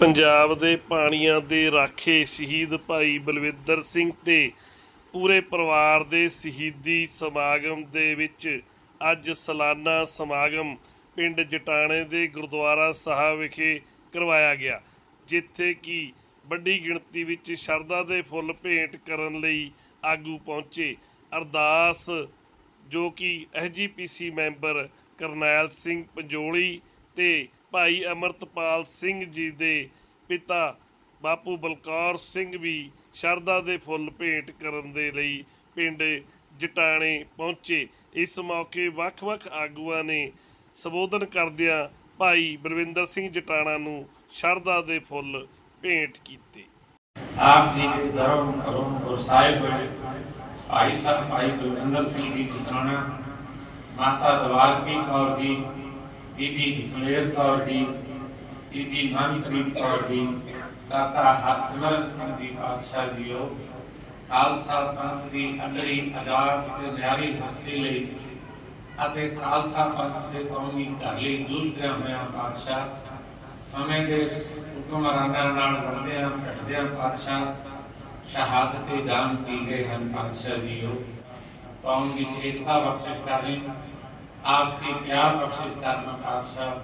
ਪੰਜਾਬ ਦੇ ਪਾਣੀਆਂ ਦੇ ਰਾਖੇ ਸ਼ਹੀਦ ਭਾਈ ਬਲਵਿੰਦਰ ਸਿੰਘ ਤੇ ਪੂਰੇ ਪਰਿਵਾਰ ਦੇ ਸ਼ਹੀਦੀ ਸਮਾਗਮ ਦੇ ਵਿੱਚ ਅੱਜ ਸਾਲਾਨਾ ਸਮਾਗਮ ਪਿੰਡ ਜਟਾਣੇ ਦੇ ਗੁਰਦੁਆਰਾ ਸਾਹਿਬ ਵਿਖੇ ਕਰਵਾਇਆ ਗਿਆ, ਜਿੱਥੇ ਕਿ ਵੱਡੀ ਗਿਣਤੀ ਵਿੱਚ ਸ਼ਰਧਾ ਦੇ ਫੁੱਲ ਭੇਂਟ ਕਰਨ ਲਈ ਆਗੂ ਪਹੁੰਚੇ। ਅਰਦਾਸ ਜੋ ਕਿ ਐਸਜੀਪੀਸੀ ਮੈਂਬਰ ਕਰਨੈਲ ਸਿੰਘ ਪੰਜੋਲੀ ਤੇ ਭਾਈ ਅਮਰਤਪਾਲ ਸਿੰਘ ਜੀ ਦੇ ਪਿਤਾ ਬਾਪੂ ਬਲਕੌਰ ਸਿੰਘ ਵੀ ਸ਼ਰਧਾ ਦੇ ਫੁੱਲ ਭੇਂਟ ਕਰਨ ਦੇ ਲਈ ਪਿੰਡ ਜਟਾਣੇ ਪਹੁੰਚੇ। ਇਸ ਮੌਕੇ ਵੱਖ-ਵੱਖ ਆਗੂਆਂ ਨੇ ਸੰਬੋਧਨ ਕਰਦਿਆਂ ਭਾਈ ਬਲਵਿੰਦਰ ਸਿੰਘ ਜਟਾਣਾ ਨੂੰ ਸ਼ਰਧਾ ਦੇ ਫੁੱਲ ਭੇਂਟ ਕੀਤੇ। ਆਪ ਜੀ ਦੇ ਧਰਮ ਕਰਮ ਔਰ ਸਾਹਿਬ ਭਾਈ ਸਾਹਿਬ ਭਾਈ ਬਲਵਿੰਦਰ ਸਿੰਘ ਜੀ ਜਟਾਣਾ, ਮਾਤਾ ਦਵਾਰਕੀ ਕੌਰ ਜੀ ਬੀਬੀ ਜਸਮੇਰ ਕੌਰ ਜੀ, ਬੀਬੀ ਮਨਪ੍ਰੀਤ ਕੌਰ ਜੀ, ਕਾਕਾ ਹਰਸਿਮਰਨ ਸਿੰਘ ਜੀ ਪਾਤਸ਼ਾਹ ਜੀਓ ਖਾਲਸਾ ਪੰਥ ਦੀ ਅਗਲੀ ਆਜ਼ਾਦ ਤੇ ਨਿਆਰੀ ਹਸਤੀ ਲਈ ਅਤੇ ਖਾਲਸਾ ਪੰਥ ਦੇ ਕੌਮੀ ਘਰ ਲਈ ਜੂਝਦਿਆਂ ਹੋਇਆ ਪਾਤਸ਼ਾਹ। ਸਮੇਂ ਦੇ ਹੁਕਮਰਾਨਾਂ ਨਾਲ ਲੜਦਿਆਂ ਘਟਦਿਆਂ ਪਾਤਸ਼ਾਹ ਸ਼ਹਾਦਤ ਤੇ ਜਾਨ ਪੀ ਗਏ ਹਨ ਪਾਤਸ਼ਾਹ ਜੀਓ। ਕੌਮ ਵਿੱਚ ਏਕਤਾ ਬਖਸ਼ਿਸ਼ ਕਰੇ ਆਪਸੀ ਪਿਆਰ ਬਖਸ਼ਿਸ਼ ਕਰਨਾ ਪਾਤਸ਼ਾਹ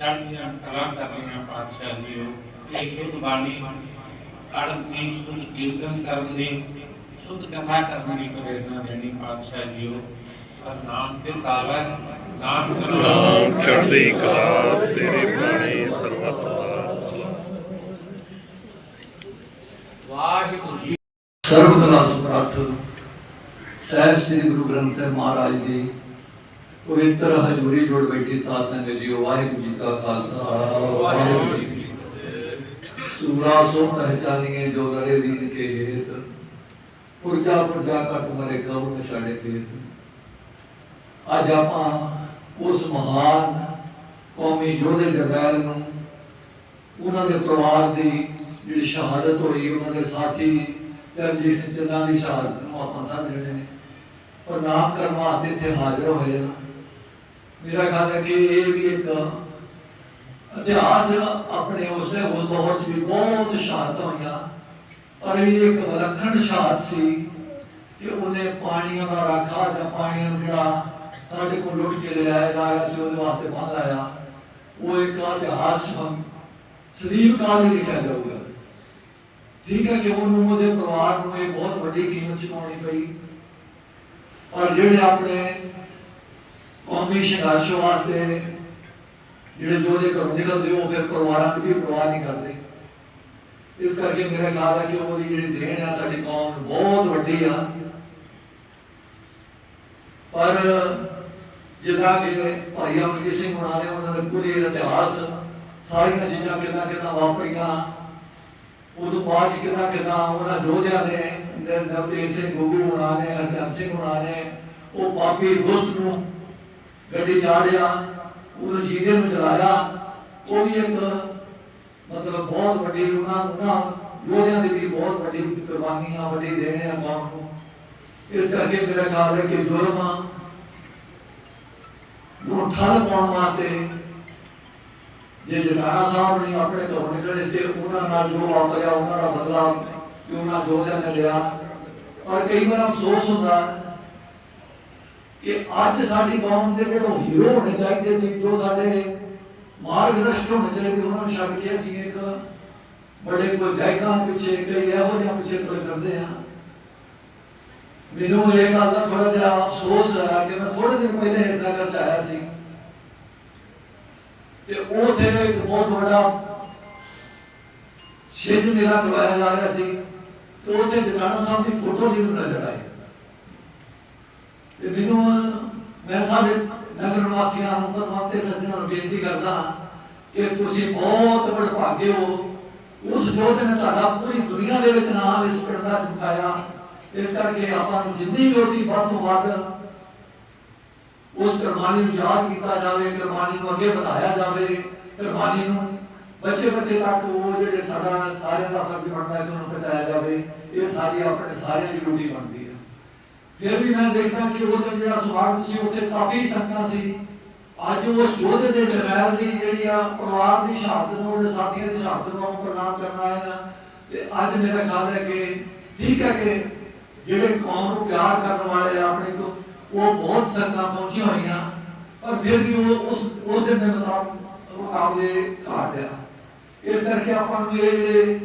ਚੜ੍ਹਦੀਆਂ ਕਲਾ ਕਰਨੀਆਂ ਪਾਤਸ਼ਾਹ ਜੀਓ ਇਹ ਸ਼ੁੱਧ ਬਾਣੀ ਪੜ੍ਹਨ ਦੀ ਸ਼ੁੱਧ ਕੀਰਤਨ ਕਰਨ ਦੀ ਸ਼ੁੱਧ ਕਥਾ ਕਰਨ ਦੀ ਪ੍ਰੇਰਣਾ ਦੇਣੀ ਪਾਤਸ਼ਾਹ ਜੀਓ ਪਰ ਨਾਮ ਤੇ ਤਾਵੈ ਨਾਮ ਨਾਮ ਚੜ੍ਹਦੀ ਕਲਾ ਤੇਰੇ ਬਾਣੀ ਸਰਬੱਤ ਦਾ। ਵਾਹਿਗੁਰੂ ਜੀ। ਸਰਬਤਨਾ ਸਮਰੱਥ ਸਾਹਿਬ ਸ੍ਰੀ ਗੁਰੂ ਗ੍ਰੰਥ ਸਾਹਿਬ ਮਹਾਰਾਜ ਜੀ ਪਵਿੱਤਰ ਹਜ਼ੂਰੀ ਜੋੜ ਬੈਠੀ ਸਾਧ ਸੰਗਤ ਜੀ ਵਾਹਿਗੁਰੂ ਜੀ ਕਾ ਖਾਲਸਾ। ਵਾਹਿਗੁਰੂ ਜੀ ਕੀ ਫਤਿਹ। ਸੂਰਾ ਸੋ ਪਹਿਚਾਨੀਏ ਜੋ ਦਰੇ ਦੀਨ ਕੇ ਹੇਤ ਪੁਰਜਾ ਪੁਰਜਾ ਕਟ ਮਰੇ ਕਉ ਨ ਛਾੜੇ ਖੇਤ। ਅੱਜ ਆਪਾਂ ਉਸ ਮਹਾਨ ਕੌਮੀ ਯੋਧੇ ਜਰਨੈਲ ਨੂੰ ਉਹਨਾਂ ਦੇ ਪਰਿਵਾਰ ਦੀ ਜਿਹੜੀ ਸ਼ਹਾਦਤ ਹੋਈ ਉਹਨਾਂ ਦੇ ਸਾਥੀ ਚਰਨਜੀਤ ਸਿੰਘ ਚੰਨਾ ਦੀ ਸ਼ਹਾਦਤ ਨੂੰ ਆਪਾਂ ਜਿਹੜੇ ਨੇ ਉਹ ਨਾਮ ਕਰਨ ਵਾਸਤੇ ਇੱਥੇ ਹਾਜ਼ਰ ਹੋਏ ਆ ਮੇਰਾ ਖਿਆਲ ਹੈ ਕਿ ਇਹ ਵੀ ਇੱਕ ਇਤਿਹਾਸ ਆਪਣੇ ਉਸਨੇ ਉਸ ਦੌਰ ਵੀ ਬਹੁਤ ਸ਼ਹਾਦਤਾਂ ਹੋਈਆਂ। ਪਰ ਇਹ ਇੱਕ ਵਿਲੱਖਣ ਸ਼ਹਾਦਤ ਸੀ ਕਿ ਉਹਨੇ ਪਾਣੀਆਂ ਦਾ ਰਾਖਾ ਜਾਂ ਪਾਣੀਆਂ ਨੂੰ ਜਿਹੜਾ ਸਾਡੇ ਕੋਲ ਲੁੱਟ ਕੇ ਲੈ ਆਇਆ, ਜਾ ਰਿਹਾ ਸੀ, ਉਹਦੇ ਵਾਸਤੇ ਬੰਨ ਲਾਇਆ। ਉਹ ਇੱਕ ਇਤਿਹਾਸ ਹਮ ਸਲੀਮ ਕਾਲ ਹੀ ਲਿਖਿਆ ਜਾਊਗਾ। ਠੀਕ ਹੈ ਕਿ ਉਹਨੂੰ, ਉਹਦੇ ਪਰਿਵਾਰ ਨੂੰ ਇਹ ਬਹੁਤ ਵੱਡੀ ਕੀਮਤ ਚੁਕਾਉਣੀ ਪਈ। ਔਰ ਜਿਹੜੇ ਆਪਣੇ ਕੌਮੀ ਸੰਘਰਸ਼ ਵਾਸਤੇ ਜਿਹੜੇ ਯੋਧੇ ਘਰੋਂ ਨਿਕਲਦੇ ਉਹ ਫਿਰ ਪਰਿਵਾਰਾਂ ਦੀ ਵੀ ਪਰਵਾਹ ਨਹੀਂ ਕਰਦੇ। ਇਸ ਕਰਕੇ ਮੇਰਾ ਖਿਆਲ ਹੈ ਕਿ ਉਹਦੀ ਜਿਹੜੀ ਦੇਣ ਆ ਸਾਡੀ ਕੌਮ ਨੂੰ ਬਹੁਤ ਵੱਡੀ ਆ। ਪਰ ਜਿੱਦਾਂ ਕਿ ਭਾਈ ਅਮਰਜੀਤ ਸਿੰਘ ਹੁਣਾਂ ਨੇ ਉਹਨਾਂ ਦਾ ਪੂਰੇ ਇਤਿਹਾਸ, ਸਾਰੀਆਂ ਚੀਜ਼ਾਂ ਕਿੰਨਾ ਕਿੰਨਾ ਵਾਪਰੀਆਂ। ਉਦੋਂ ਬਾਅਦ 'ਚ ਕਿੰਨਾ ਕਿੰਨਾ ਉਹਨਾਂ ਯੋਧਿਆਂ ਨੇ, ਨ- ਸਿੰਘ ਗੁੱਗੂ ਹੁਣਾਂ ਨੇ, ਹਰਚੰਦ ਸਿੰਘ ਹੁਣਾਂ ਨੇ, ਉਹ ਪਾਪੀ ਦੁਸ਼ਟ ਨੂੰ ਗੱਡੀ ਚਾੜਿਆ, ਉਹਨੂੰ ਜੀਦੇ ਨੂੰ ਚਲਾਇਆ। ਉਹ ਵੀ ਇੱਕ ਮਤਲਬ ਬਹੁਤ ਵੱਡੀ ਉਹਨਾਂ ਉਹਨਾਂ ਯੋਧਿਆਂ ਦੀ ਵੀ ਬਹੁਤ ਵੱਡੀ ਕੁਰਬਾਨੀਆਂ, ਵੱਡੀ ਦੇਣ ਹੈ ਕੌਮ ਨੂੰ। ਇਸ ਕਰਕੇ ਮੇਰਾ ਖਿਆਲ ਹੈ ਕਿ ਜੁਰਮਾਂ ਨੂੰ ਠੱਲ ਪਾਉਣ ਵਾਸਤੇ ਜੇ ਜਟਾਣਾ ਸਾਹਿਬ ਨੇ ਆਪਣੇ ਘਰੋਂ ਨਿਕਲੇ ਤੇ ਉਹਨਾਂ ਨਾਲ ਜੋ ਵਾਪਰਿਆ, ਉਹਨਾਂ ਦਾ ਬਦਲਾ ਕਿ ਉਹਨਾਂ ਯੋਧਿਆਂ ਨੇ ਲਿਆ। ਔਰ ਕਈ ਵਾਰ ਅਫਸੋਸ ਹੁੰਦਾ ਕਿ ਅੱਜ ਸਾਡੀ ਕੌਮ ਦੇ ਜਿਹੜੇ ਹੀਰੋ ਹੋਣੇ ਚਾਹੀਦੇ ਸੀ, ਜੋ ਸਾਡੇ ਮਾਰਗਦਰਸ਼ਕ ਹੋਣੇ ਚਾਹੀਦੇ, ਉਹਨਾਂ ਨੂੰ ਛੱਡ ਕੇ ਅਸੀਂ ਇੱਕ ਬੜੇ ਕੋਈ ਗਾਇਕਾਂ ਪਿੱਛੇ ਕਈ ਇਹੋ ਜਿਹਾ ਪਿੱਛੇ ਤੁਰੇ ਕਰਦੇ ਹਾਂ। ਮੈਨੂੰ ਇਹ ਗੱਲ ਦਾ ਥੋੜਾ ਜਿਹਾ ਅਫਸੋਸ ਹੈ ਕਿ ਮੈਂ ਥੋੜੇ ਦਿਨ ਪਹਿਲੇ ਇਸ ਨਗਰ ਚ ਆਇਆ ਸੀ। ਤੇ ਉਥੇ ਇੱਕ ਬਹੁਤ ਵੱਡਾ ਛਿੰਝ ਮੇਲਾ ਕਰਵਾਇਆ ਜਾ ਰਿਹਾ ਸੀ ਤੇ ਉਥੇ ਜਟਾਣਾ ਸਾਹਿਬ ਦੀ ਫੋਟੋ ਨਹੀਂ ਨਜ਼ਰ ਆਈ। ਤੇ ਮੈਨੂੰ ਮੈਂ ਸਾਰੇ ਨਗਰ ਵਾਸੀਆਂ ਨੂੰ ਪਤਵੰਤੇ ਸੱਜਣਾਂ ਨੂੰ ਬੇਨਤੀ ਕਰਦਾ ਕਿ ਤੁਸੀਂ ਬਹੁਤ ਵਡਭਾਗੇ ਹੋ। ਉਸ ਜੋਧ ਨੇ ਤੁਹਾਡਾ ਪੂਰੀ ਦੁਨੀਆ ਦੇ ਵਿੱਚ ਨਾਮ ਇਸ ਪਿੰਡ ਦਾ ਇਸ ਕਰਕੇ ਆਪਾਂ ਨੂੰ ਜਿੰਨੀ ਵੀ ਉਹਦੀ ਵੱਧ ਤੋਂ ਵੱਧ ਉਸ ਕੁਰਬਾਨੀ ਨੂੰ ਯਾਦ ਕੀਤਾ ਜਾਵੇ, ਕੁਰਬਾਨੀ ਨੂੰ ਅੱਗੇ ਵਧਾਇਆ ਜਾਵੇ, ਕੁਰਬਾਨੀ ਨੂੰ ਬੱਚੇ ਬੱਚੇ ਤੱਕ ਉਹ ਜਿਹੜੇ ਸਾਡਾ ਸਾਰਿਆਂ ਦਾ ਫਰਜ਼ ਬਣਦਾ ਹੈ ਕਿ ਉਹਨੂੰ ਪਹੁੰਚਾਇਆ ਜਾਵੇ, ਇਹ ਸਾਡੀ ਆਪਣੇ ਸਾਰਿਆਂ ਦੀ ਡਿਊਟੀ ਬਣਦੀ ਹੈ। ਫਿਰ ਵੀ ਮੈਂ ਦੇਖਦਾ ਕਿ ਉਹ ਜਿਹੜਾ ਸੁਭਾਗ ਤੁਸੀਂ ਉੱਥੇ ਕਾਫੀ ਸੰਗਤਾਂ ਸੀ। ਅੱਜ ਉਸ ਯੋਧੇ ਦੇ ਜਰਨੈਲ ਦੀ ਜਿਹੜੀ ਆ ਪਰਿਵਾਰ ਦੀ ਸ਼ਹਾਦਤ ਨੂੰ, ਉਹਦੇ ਸਾਥੀਆਂ ਦੀ ਸ਼ਹਾਦਤ ਨੂੰ ਪ੍ਰਣਾਮ ਕਰਨ ਆਏ ਤੇ ਅੱਜ ਮੇਰਾ ਖਿਆਲ ਹੈ ਕਿ ਠੀਕ ਹੈ ਕਿ ਜਿਹੜੇ ਕੌਮ ਨੂੰ ਪਿਆਰ ਕਰਨ ਵਾਲੇ ਆਪਣੇ ਤੋਂ ਉਹ ਬਹੁਤ ਸੰਗਤਾਂ ਪਹੁੰਚੀਆਂ ਹੋਈਆਂ। ਪਰ ਫਿਰ ਵੀ ਉਹ ਉਸ ਉਸ ਦਿਨ ਦੇ ਮੁਤਾਬਕ ਮੁਕਾਬਲੇ ਘਾਟ ਆ। ਇਸ ਕਰਕੇ ਆਪਾਂ ਨੂੰ ਇਹ ਜਿਹੜੇ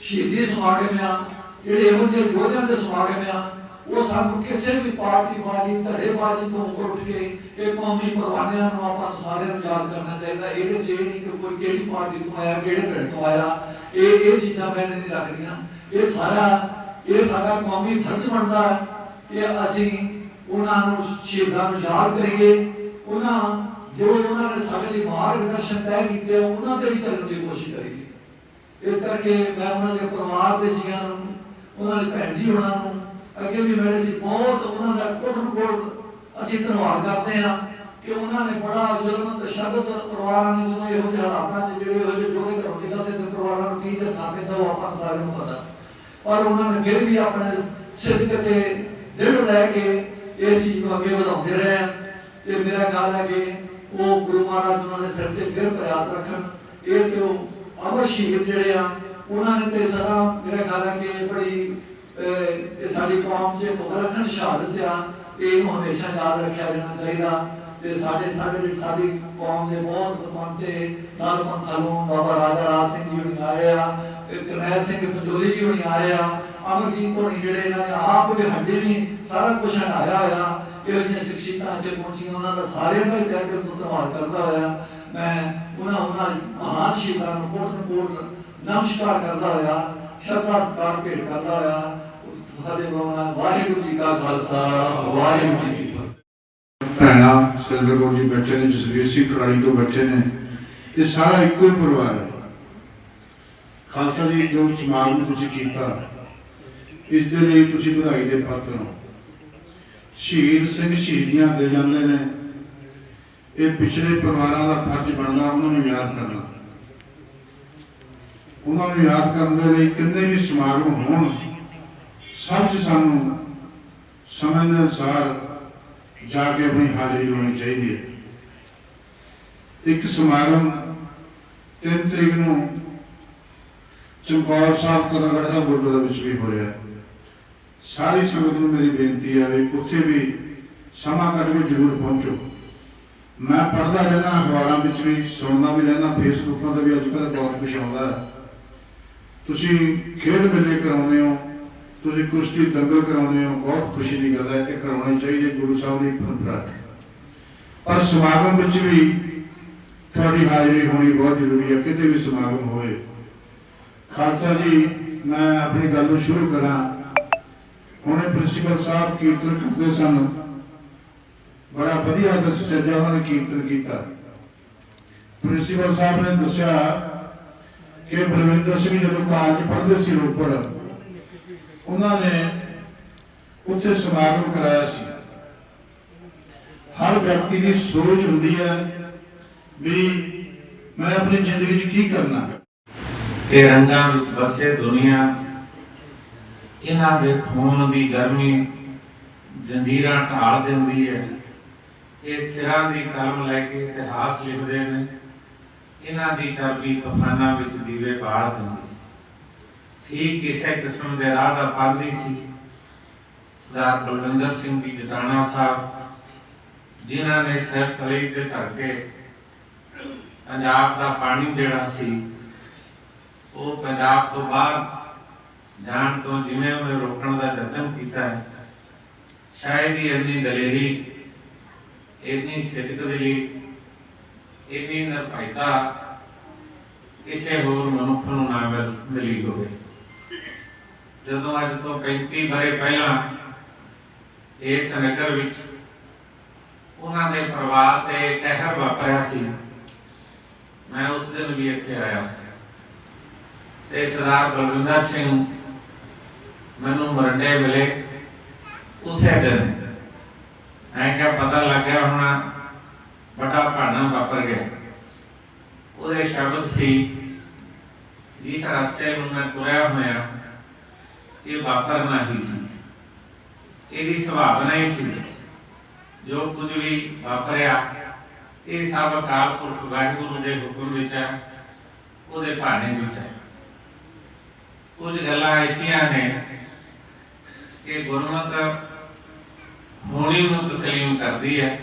ਸ਼ਹੀਦੀ ਸਮਾਗਮ ਆ, ਜਿਹੜੇ ਇਹੋ ਜਿਹੇ ਯੋਧਿਆਂ ਦੇ ਸਮਾਗਮ ਆ ਉਹ ਸਾਨੂੰ ਕਿਸੇ ਵੀ ਪਾਰਟੀ ਵਾਲੀ ਧੜੇਬਾਜ਼ੀ ਤੋਂ ਉੱਠ ਕੇ ਇਹ ਕੌਮੀ ਪਰਵਾਨਿਆਂ ਨੂੰ ਆਪਾਂ ਨੂੰ ਸਾਰਿਆਂ ਨੂੰ ਯਾਦ ਕਰਨਾ ਚਾਹੀਦਾ। ਇਹਦੇ 'ਚ ਇਹ ਨਹੀਂ ਕਿ ਕੋਈ ਕਿਹੜੀ ਪਾਰਟੀ ਤੋਂ ਆਇਆ, ਕਿਹੜੇ ਪਿੰਡ ਤੋਂ ਆਇਆ। ਇਹ ਇਹ ਚੀਜ਼ਾਂ ਮੈਨੇ ਨਹੀਂ ਰੱਖਦੀਆਂ। ਇਹ ਸਾਰਾ, ਇਹ ਸਾਡਾ ਕੌਮੀ ਫਰਜ਼ ਬਣਦਾ ਕਿ ਅਸੀਂ ਉਹਨਾਂ ਨੂੰ ਸ਼ਹੀਦਾਂ ਨੂੰ ਯਾਦ ਕਰੀਏ। ਉਹਨਾਂ, ਜੋ ਉਹਨਾਂ ਨੇ ਸਾਡੇ ਲਈ ਮਾਰਗ ਦਰਸ਼ਨ ਤੈਅ ਕੀਤੇ ਉਹਨਾਂ ਤੇ ਵੀ ਚੱਲਣ ਦੀ ਕੋਸ਼ਿਸ਼ ਕਰੀਏ। ਇਸ ਕਰਕੇ ਮੈਂ ਉਹਨਾਂ ਦੇ ਪਰਿਵਾਰ ਦੇ ਜੀਆਂ ਨੂੰ, ਉਹਨਾਂ ਦੇ ਭੈਣ ਜੀ ਉਹਨਾਂ ਨੂੰ ਅੱਗੇ ਵੀ ਮਿਲੇ ਸੀ ਬਹੁਤ ਉਹਨਾਂ ਦਾ ਕੋਟਨ ਕੋਟ ਅਸੀਂ ਧੰਨਵਾਦ ਕਰਦੇ ਹਾਂ ਕਿ ਉਹਨਾਂ ਨੇ ਬੜਾ ਜ਼ੁਲਮ, ਤਸ਼ੱਦਦ ਪਰਿਵਾਰਾਂ ਨੇ ਜਦੋਂ ਇਹੋ ਜਿਹੇ ਹਾਲਾਤਾਂ 'ਚ ਜਿਹੜੇ ਇਹੋ ਜੋਗੇ ਘਰੋਂ ਨਿਕਲਦੇ ਤੇ ਪਰਿਵਾਰਾਂ ਨੂੰ ਕੀ ਝੱਲਣਾ ਪੈਂਦਾ ਉਹ ਆਪਾਂ ਸਾਰਿਆਂ ਨੂੰ ਪਤਾ। ਪਰ ਉਹਨਾਂ ਨੇ ਫਿਰ ਵੀ ਆਪਣੇ ਸਿੱਧਕ ਤੇ ਦਿਲ ਲੈ ਕੇ ਇਹ ਚੀਜ਼ ਨੂੰ ਅੱਗੇ ਵਧਾਉਂਦੇ ਰਹੇ। ਤੇ ਮੇਰਾ ਖਿਆਲ ਹੈ ਕਿ ਉਹ ਗੁਰੂ ਮਹਾਰਾਜ ਉਹਨਾਂ ਦੇ ਸਿਰ ਤੇ ਫਿਰ ਪ੍ਰਿਆਤ ਰੱਖਣ। ਇਹ ਤੇ ਉਹ ਅਮਰ ਸ਼ਹੀਦ ਜਿਹੜੇ ਆ, ਉਹਨਾਂ ਨੇ ਤੇ ਸਦਾ ਮੇਰਾ ਖਿਆਲ ਹੈ ਕਿ ਬੜੀ ਅਹ, ਸਾਡੀ ਕੌਮ 'ਚ ਮੁਬਰਕਨ ਸ਼ਹਾਦਤ ਆ। ਇਹਨੂੰ ਹਮੇਸ਼ਾ ਯਾਦ ਰੱਖਿਆ ਜਾਣਾ ਚਾਹੀਦਾ। ਤੇ ਸਾਡੇ ਸਾਡੇ ਸਾਡੀ ਕੌਮ ਦੇ ਬਹੁਤ ਬਤਵੰਤੇ ਨਾਲ ਪੰਥਾਲੋਂ ਬਾਬਾ ਰਾਜਾ ਰਾਜ ਸਿੰਘ ਜੀ ਹੁਣੀ ਆਏ ਆ ਕਰਨੈਲ ਸਿੰਘ ਪੰਜੋਲੀ ਜੀ ਹੁਣੀ ਆਏ ਆ ਅਮਰਜੀਤ ਹੋਣੀ ਜਿਹੜੇ ਇਹਨਾਂ ਨੇ ਆਪ ਵੀ ਹੱਡੇ ਵੀ ਸਾਰਾ ਕੁਝ ਹਟਾਇਆ ਹੋਇਆ। ਇਹੋ ਜਿਹੀਆਂ ਸਿੱਖਿਤਾਂ ਚ ਪਹੁੰਚੀਆਂ ਉਹਨਾਂ ਦਾ ਸਾਰਿਆਂ ਦਾ ਹੀ ਤਹਿ ਧੰਨਵਾਦ ਕਰਦਾ ਹੋਇਆ। ਮੈਂ ਉਹਨਾਂ ਉਹਨਾਂ ਮਹਾਨ ਸ਼ਹੀਦਾਂ ਨੂੰ ਕੋਟ ਕੋਟ ਨਮਸਕਾਰ ਕਰਦਾ ਹੋਇਆ। ਸ਼ਰਧਾ ਸਤਿਕਾਰ ਭੇਟ ਕਰਦਾ ਹੋਇਆ ਸਾਡੇ ਬੋਲਣਾ ਵਾਹਿਗੁਰੂ ਜੀ ਕਾ ਖਾਲਸਾ, ਵਾਹਿਗੁਰੂ ਜੀ ਭੈਣਾ ਸਿੰਦਰ ਕੌਰ ਜੀ ਬੈਠੇ ਨੇ, ਜਸਵੀਰ ਸਿੰਘ ਕਰਾਲੀ ਤੋਂ ਬੈਠੇ ਨੇ। ਇਹ ਸਾਰਾ ਇੱਕੋ ਹੀ ਪਰਿਵਾਰ ਹੈ। ਖਾਲਸਾ ਜੀ, ਜੋ ਸਮਾਗਮ ਤੁਸੀਂ ਕੀਤਾ, ਇਸ ਦੇ ਲਈ ਤੁਸੀਂ ਵਧਾਈ ਦੇ ਪਾਤਰ ਹੋ। ਸ਼ਹੀਦ ਸਿੰਘ ਸ਼ਹੀਦੀਆਂ ਦੇ ਜਾਂਦੇ ਨੇ। ਇਹ ਪਿਛਲੇ ਪਰਿਵਾਰਾਂ ਦਾ ਫਰਜ਼ ਬਣਦਾ, ਉਹਨਾਂ ਨੂੰ ਯਾਦ ਕਰਨਾ। ਉਹਨਾਂ ਨੂੰ ਯਾਦ ਕਰਨ ਦੇ ਲਈ ਕਿੰਨੇ ਵੀ ਸਮਾਗਮ ਹੋਣ, ਸਭ ਸਾਨੂੰ ਸਮੇਂ ਦੇ ਅਨੁਸਾਰ ਜਾ ਕੇ ਆਪਣੀ ਹਾਜ਼ਰੀ ਲਾਉਣੀ ਚਾਹੀਦੀ ਹੈ। ਇੱਕ ਸਮਾਗਮ 3 ਤਰੀਕ ਨੂੰ ਚਮਕੌਰ ਸਾਹਿਬ ਕਲਾਗੜ੍ਹ ਸਾਹਿਬ ਗੁਰਦੁਆਰਾ ਵਿੱਚ ਵੀ ਹੋ ਰਿਹਾ ਸਾਰੀ ਸੰਗਤ ਨੂੰ ਮੇਰੀ ਬੇਨਤੀ ਹੈ ਵੀ ਉੱਥੇ ਵੀ ਸਮਾਂ ਕੱਢ ਕੇ ਜ਼ਰੂਰ ਪਹੁੰਚੋ। ਮੈਂ ਪੜ੍ਹਦਾ ਰਹਿਣਾ ਅਖਬਾਰਾਂ ਵਿੱਚ ਵੀ, ਸੁਣਦਾ ਵੀ ਰਹਿਣਾ ਫੇਸਬੁੱਕਾਂ ਤੇ ਵੀ ਅੱਜ ਕੱਲ੍ਹ ਬਹੁਤ ਕੁਝ ਆਉਂਦਾ ਹੈ। ਤੁਸੀਂ ਖੇਡ ਮੇਲੇ ਕਰਾਉਂਦੇ ਹੋ, ਤੁਸੀਂ ਕੁਸ਼ਤੀ ਦੰਗਲ ਕਰਾਉਂਦੇ ਹੋ, ਬਹੁਤ ਖੁਸ਼ੀ ਦੀ ਗੱਲ ਹੈ ਇਹ ਕਰਾਉਣੀ ਚਾਹੀਦੀ ਗੁਰੂ ਸਾਹਿਬ ਦੀ ਪਰੰਪਰਾ। ਹੈ ਪਰ ਸਮਾਗਮ ਵਿੱਚ ਵੀ ਤੁਹਾਡੀ ਹਾਜ਼ਰੀ ਹੋਣੀ ਬਹੁਤ ਜ਼ਰੂਰੀ ਹੈ, ਕਿਤੇ ਵੀ ਸਮਾਗਮ ਹੋਵੇ। ਖਾਲਸਾ ਜੀ, ਮੈਂ ਆਪਣੀ ਗੱਲ ਨੂੰ ਸ਼ੁਰੂ ਕਰਾਂ। ਹੁਣੇ ਪ੍ਰਿੰਸੀਪਲ ਸਾਹਿਬ ਕੀਰਤਨ ਕਰਦੇ ਸਨ। ਬੜਾ ਵਧੀਆ ਦੱਸ ਦੱਸਿਆ ਉਹਨਾਂ ਨੇ ਕੀਰਤਨ ਕੀਤਾ। ਪ੍ਰਿੰਸੀਪਲ ਸਾਹਿਬ ਨੇ ਦੱਸਿਆ ਕਿ ਬਲਵਿੰਦਰ ਸਿੰਘ ਜਦੋਂ ਕਾਲਜ ਪੜ੍ਹਦੇ ਸੀ ਰੋਪੜ, ਉਹਨਾਂ ਨੇ ਉੱਥੇ ਸਮਾਗਮ ਕਰਾਇਆ ਸੀ। ਹਰ ਵਿਅਕਤੀ ਦੀ ਸੋਚ ਹੁੰਦੀ ਹੈ ਵੀ ਮੈਂ ਆਪਣੀ ਜ਼ਿੰਦਗੀ 'ਚ ਕੀ ਕਰਨਾ। ਤੇ ਰੰਗਾਂ ਵਿੱਚ ਵਸੇ ਦੁਨੀਆ, ਇਹਨਾਂ ਦੇ ਖੂਨ ਦੀ ਗਰਮੀ ਜੰਜੀਰਾਂ ਢਾਲ ਦਿੰਦੀ ਹੈ। ਇਹ ਸਿਰਾਂ ਦੀ ਕਲਮ ਲੈ ਕੇ ਇਤਿਹਾਸ ਲਿਖਦੇ ਨੇ। ਇਹਨਾਂ ਦੀ ਚਾਬੀ ਤੂਫਾਨਾਂ ਵਿੱਚ ਦੀਵੇ ਬਾਲ ਦਿੰਦੀ। ਠੀਕ ਕਿਸੇ ਕਿਸਮ ਦੇ ਰਾਹ ਦਾ ਪਾਲੀ ਸੀ। ਸਰਦਾਰ ਬਲਵਿੰਦਰ ਸਿੰਘ ਜੀ ਜਟਾਣਾ ਸਾਹਿਬ, ਜਿਨ੍ਹਾਂ ਨੇ ਸਿਰ ਤਲੀ ਤੇ ਧਰ ਕੇ ਪੰਜਾਬ ਦਾ ਪਾਣੀ ਜਿਹੜਾ ਸੀ, ਉਹ ਪੰਜਾਬ ਤੋਂ ਬਾਹਰ ਜਾਣ ਤੋਂ ਜਿਵੇਂ ਉਹਨੇ ਰੋਕਣ ਦਾ ਯਤਨ ਕੀਤਾ ਸ਼ਾਇਦ ਹੀ ਇੰਨੀ ਦਲੇਰੀ, ਇੰਨੀ ਸਿੱਧਕਦਲੀ ਇੰਨੀ ਨਿਰਭੈਤਾ ਕਿਸੇ ਹੋਰ ਮਨੁੱਖ ਨੂੰ ਨਾ ਮਿਲੀ ਹੋਵੇ। ਜਦੋਂ ਅੱਜ ਤੋਂ 35 ਬਰੇ ਪਹਿਲਾਂ ਇਸ ਨਗਰ ਵਿੱਚ ਉਹਨਾਂ ਦੇ ਪਰਿਵਾਰ ਤੇ ਕਹਿਰ ਵਾਪਰਿਆ ਸੀ। ਮੈਂ ਉਸ ਦਿਨ ਵੀ ਇੱਥੇ ਆਇਆ। ਤੇ ਸਰਦਾਰ ਬਲਵਿੰਦਰ ਸਿੰਘ ਮੈਨੂੰ ਮਰੰਡੇ ਮਿਲੇ ਉਸੇ ਦਿਨ ਮੈਂ ਕਿਹਾ ਪਤਾ ਲੱਗਿਆ ਹੋਣਾ ਵੱਡਾ ਭਾਣਾ ਵਾਪਰ ਗਿਆ। ਉਹਦੇ ਸ਼ਬਦ ਸੀ, ਜਿਸ ਰਸਤੇ ਨੂੰ ਮੈਂ ਤੁਰਿਆ ਹੋਇਆ, ਇਹ ਵਾਪਰਨਾ ਹੀ ਸੀ। ਇਹਦੀ ਸੁਭਾਵਨਾ ਹੀ ਸੀ, ਜੋ ਕੁਝ ਵੀ ਵਾਪਰਿਆ, ਇਹ ਸਭ ਅਕਾਲ ਪੁਰਖ ਵਾਹਿਗੁਰੂ ਦੇ ਹੁਕਮ ਵਿੱਚ ਹੈ, ਉਹਦੇ ਭਾਣੇ ਵਿੱਚ ਹੈ। ਕੁਝ ਗੱਲਾਂ ਐਸੀਆਂ ਨੇ ਕਿ ਗੁਰਮਤ ਹੋਣੀ ਨੂੰ ਤਸਲੀਮ ਕਰਦੀ ਹੈ।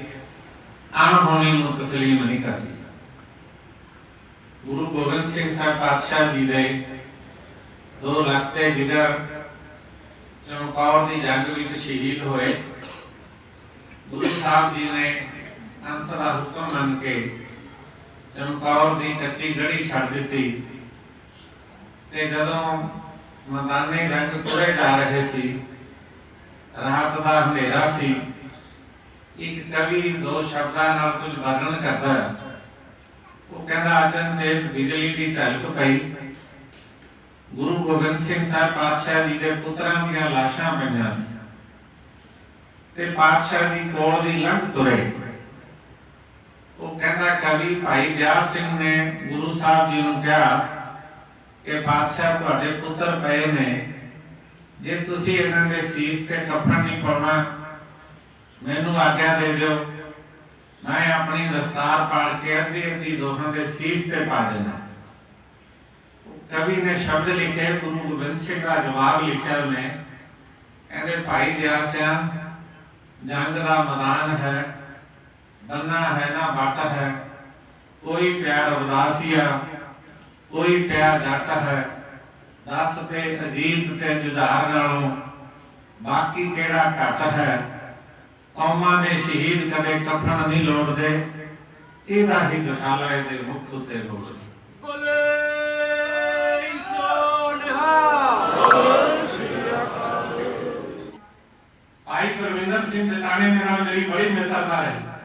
ਅਣਹੋਣੀ ਨੂੰ ਤਸਲੀਮ ਨਹੀਂ ਕਰਦੀ ਗੁਰੂ ਗੋਬਿੰਦ ਸਿੰਘ ਸਾਹਿਬ ਪਾਤਸ਼ਾਹ ਜੀ ਦੇ ਦੋ ਲਖਤੇ ਜਿਗਰ ਚਮਕੌਰ ਦੀ ਜੰਗ ਵਿੱਚ ਸ਼ਹੀਦ ਹੋਏ ਗੁਰੂ ਸਾਹਿਬ ਜੀ ਨੇ ਅੰਤ ਦਾ ਹੁਕਮ ਮੰਨ ਕੇ ਚਮਕੌਰ ਦੀ ਕੱਚੀ ਗੜੀ ਛੱਡ ਦਿੱਤੀ ਤੇ ਜਦੋਂ ਮਦਾਨੇ ਜੰਗ ਤੁਰੇ ਜਾ ਰਹੇ ਸੀ ਰਾਤ ਦਾ ਹਨੇਰਾ ਸੀ ਇੱਕ ਕਵੀ ਦੋ ਸ਼ਬਦਾਂ ਨਾਲ ਕੁਝ ਵਰਣਨ ਕਰਦਾ ਹੈ। ਉਹ ਕਹਿੰਦਾ, ਅਚਨ ਤੇ ਬਿਜਲੀ ਦੀ ਝਲਕ ਪਈ। ਗੁਰੂ ਗੋਬਿੰਦ ਸਿੰਘ ਸਾਹਿਬ ਪਾਤਸ਼ਾਹ ਜੀ ਦੇ ਪੁੱਤਰਾਂ ਦੀਆਂ ਲਾਸ਼ਾਂ ਪਈਆਂ ਸੀ ਤੇ ਪਾਤਸ਼ਾਹ ਦੀ ਕੋਲ ਦੀ ਲੰਘ ਤੁਰੇ। ਉਹ ਕਹਿੰਦਾ, ਕਵੀ ਭਾਈ ਦਿਆਲ ਸਿੰਘ ਨੇ ਗੁਰੂ ਸਾਹਿਬ ਜੀ ਨੂੰ ਕਿਹਾ ਕਿ ਪਾਤਸ਼ਾਹ ਤੁਹਾਡੇ ਪੁੱਤਰ ਪਏ ਨੇ। ਜੇ ਤੁਸੀਂ ਇਹਨਾਂ ਦੇ ਸੀਸ ਤੇ ਕਫਨ ਨਹੀਂ ਪਾਉਣਾ ਮੈਨੂੰ ਆਗਿਆ ਦੇ ਦਿਓ। ਮੈਂ ਆਪਣੀ ਦਸਤਾਰ ਪਾੜ ਕੇ ਅੱਧੀ ਅੱਧੀ ਦੋਹਾਂ ਦੇ ਸੀਸ ਤੇ ਪਾ ਦੇਣਾ ਕਵੀ ਨੇ ਸ਼ਬਦ ਲਿਖੇ, ਗੁਰੂ ਗੋਬਿੰਦ ਸਿੰਘ ਦਾ ਜਵਾਬ ਲਿਖਿਆ ਉਹਨੇ। ਕਹਿੰਦੇ, ਭਾਈ ਦਿਆ ਜੰਗ ਦਾ ਮੈਦਾਨ ਹੈ, ਬੰਨਾ ਹੈ ਨਾ ਬਾਟ ਹੈ, ਕੋਈ ਪਿਆਰ ਉਦਾਸੀਆ, ਕੋਈ ਪਿਆਰ ਜੱਟ ਹੈ, ਦਸ ਤੇ ਅਜੀਤ ਤੇ ਜੁਝਾਰ ਨਾਲੋਂ ਬਾਕੀ ਕਿਹੜਾ ਘਟ ਹੈ? ਕੌਮਾਂ ਦੇ ਸ਼ਹੀਦ ਕਦੇ ਕਫਨ ਨਹੀਂ ਲੋੜਦੇ ਇਹਦਾ ਹੀ ਗਸਾਲਾ ਇਹਦੇ ਮੁਖ ਉੱਤੇ ਲੋੜਦੇ ਬੋਲੇ ਭਾਈ ਪਰਵਿੰਦਰ ਸਿੰਘ ਜਟਾਣੇ ਦੇ ਨਾਲ ਮੇਰੀ ਬੜੀ ਮਿੱਤਰਤਾ ਹੈ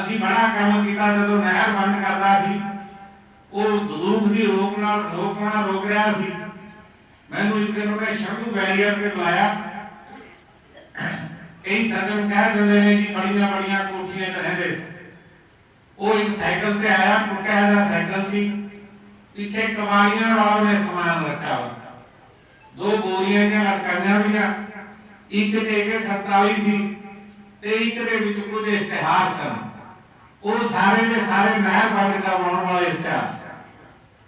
ਅਸੀਂ ਬੜਾ ਕੰਮ ਕੀਤਾ ਜਦੋਂ ਨਹਿਰ ਬੰਦ ਕਰਦਾ ਸੀ। ਉਹ ਜ਼ਰੂਰ ਦੀ ਰੋਕ ਨਾਲ ਰੋਕਣਾ ਰੋਕ ਰਿਹਾ ਸੀ। ਮੈਨੂੰ ਇੱਕ ਦਿਨ ਉਹਨੇ ਸ਼ੰਭੂ ਬੈਰੀਅਰ ਤੇ ਬੁਲਾਇਆ। ਕਈ ਸੱਜਣ ਕਹਿ ਦਿੰਦੇ ਨੇ ਜੀ ਬੜੀਆਂ ਬੜੀਆਂ ਕੋਠੀਆਂ 'ਚ ਰਹਿੰਦੇ ਸੀ। ਉਹ ਇੱਕ ਸਾਈਕਲ ਤੇ ਆਇਆ ਟੁੱਟਿਆ ਜਿਹਾ ਸਾਈਕਲ ਸੀ। ਪਿੱਛੇ ਕਵਾਲੀਆਂ ਵਾਲਾ ਨੇ ਸਮਾਨ ਰੱਖਿਆ ਹੋਇਆ ਦੋ ਬੋਰੀਆਂ ਦੀਆਂ ਲਟਕਾਈਆਂ ਹੋਈਆਂ ਇੱਕ ਤੇ ਕੇ 47 ਸੀ ਤੇ ਇੱਕ ਦੇ ਵਿੱਚ ਕੁਝ ਇਸ਼ਤਿਹਾਰ ਸਨ। ਉਹ ਸਾਰੇ ਦੇ ਸਾਰੇ ਨਹਿਰ ਬੰਦ ਕਰਵਾਉਣ ਵਾਲੇ ਇਸ਼ਤਿਹਾਰ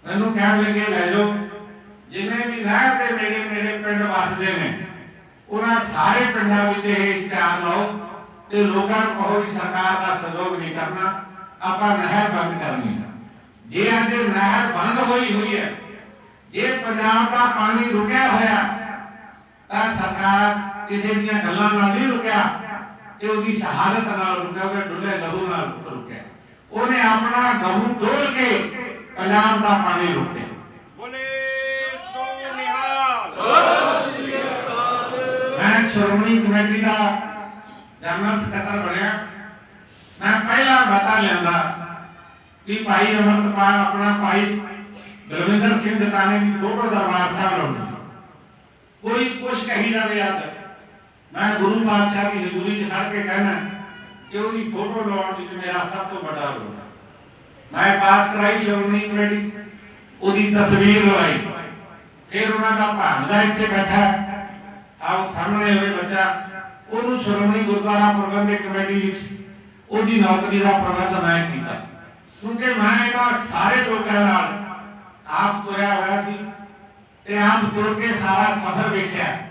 ਮੈਨੂੰ ਕਹਿਣ ਲੱਗੇ, ਲੈ ਜਾਓ, ਜਿੰਨੇ ਵੀ ਨਹਿਰ ਦੇ ਨੇੜੇ ਨੇੜੇ ਪਿੰਡ ਵਸਦੇ ਨੇ ਉਹਨਾਂ ਸਾਰੇ ਪਿੰਡਾਂ ਵਿੱਚ ਇਹ ਇਸ਼ਤਿਹਾਰ ਲਾਓ ਤੇ ਲੋਕਾਂ ਨੂੰ ਕਹੋ ਵੀ ਸਰਕਾਰ ਦਾ ਸਹਿਯੋਗ ਨਹੀਂ ਕਰਨਾ, ਆਪਾਂ ਨਹਿਰ ਬੰਦ ਕਰਨੀ ਹੈ। ਜੇ ਅੱਜ ਨਹਿਰ ਬੰਦ ਹੋਈ ਹੋਈ ਹੈ, ਜੇ ਪੰਜਾਬ ਦਾ ਪਾਣੀ ਰੁਕਿਆ ਹੋਇਆ, ਤਾਂ ਸਰਕਾਰ ਕਿਸੇ ਦੀਆਂ ਗੱਲਾਂ ਨਾਲ ਨਹੀਂ ਰੁਕਿਆ ਇਹ ਉਹਦੀ ਸ਼ਹਾਦਤ ਨਾਲ ਰੁਕਿਆ, ਉਹਦੇ ਡੁੱਲੇ ਲਹੂ ਨਾਲ ਰੁਕਿਆ। ਉਹਨੇ ਆਪਣਾ ਗਹੂ ਡੋਲ ਕੇ ਪੰਜਾਬ ਦਾ ਪਾਣੀ ਰੁਕਿਆ ਬੋਲੇ ਸੋ ਨਿਹਾਲ ਮੈਂ ਸ਼੍ਰੋਮਣੀ ਕਮੇਟੀ ਦਾ ਜਨਰਲ ਸਕੱਤਰ ਬਣਿਆ। ਮੈਂ ਪਹਿਲਾ ਬਤਾ ਲਿਆਂਦਾ ਕਿ ਭਾਈ ਅਮਰਤਪਾਲ, ਆਪਣਾ ਭਾਈ ਗੁਰਵਿੰਦਰ ਸਿੰਘ ਜਟਾਣੇ ਦੀ ਫੋਟੋ ਦਰਬਾਰ ਸਾਹਿਬ ਲਾਉਣੀ। ਕੋਈ ਕੁਛ ਕਹੀ ਜਾਵੇ ਅੱਜ, ਮੈਂ ਗੁਰੂ ਪਾਤਸ਼ਾਹ ਦੀ ਹਜ਼ੂਰੀ 'ਚ ਖੜ ਕੇ ਕਹਿਣਾ ਕਿ ਉਹਦੀ ਫੋਟੋ ਲਾਉਣ ਵਿੱਚ ਮੇਰਾ ਸਭ ਤੋਂ ਵੱਡਾ ਰੋਲ ਹੈ। ਮੈਂ ਪਾਸ ਕਰਾਈ ਸ਼੍ਰੋਮਣੀ ਕਮੇਟੀ, ਉਹਦੀ ਤਸਵੀਰ ਲਵਾਈ। ਫਿਰ ਉਹਨਾਂ ਦਾ ਭਾਣਜਾ ਇੱਥੇ ਬੈਠਾ ਆਪ ਸਾਹਮਣੇ ਹੋਵੇ ਬੱਚਾ, ਉਹਨੂੰ ਸ਼੍ਰੋਮਣੀ ਗੁਰਦੁਆਰਾ ਪ੍ਰਬੰਧਕ ਕਮੇਟੀ ਵਿੱਚ ਉਹਦੀ ਨੌਕਰੀ ਦਾ ਪ੍ਰਬੰਧ ਮੈਂ ਕੀਤਾ। ਕਿਉਂਕਿ ਮੈਂ ਇਹਨਾਂ ਸਾਰੇ ਲੋਕਾਂ ਨਾਲ ਆਪ ਤੁਰਿਆ ਹੋਇਆ ਸੀ ਤੇ ਆਪ ਤੁਰ ਕੇ ਸਾਰਾ ਸਫ਼ਰ ਵੇਖਿਆ।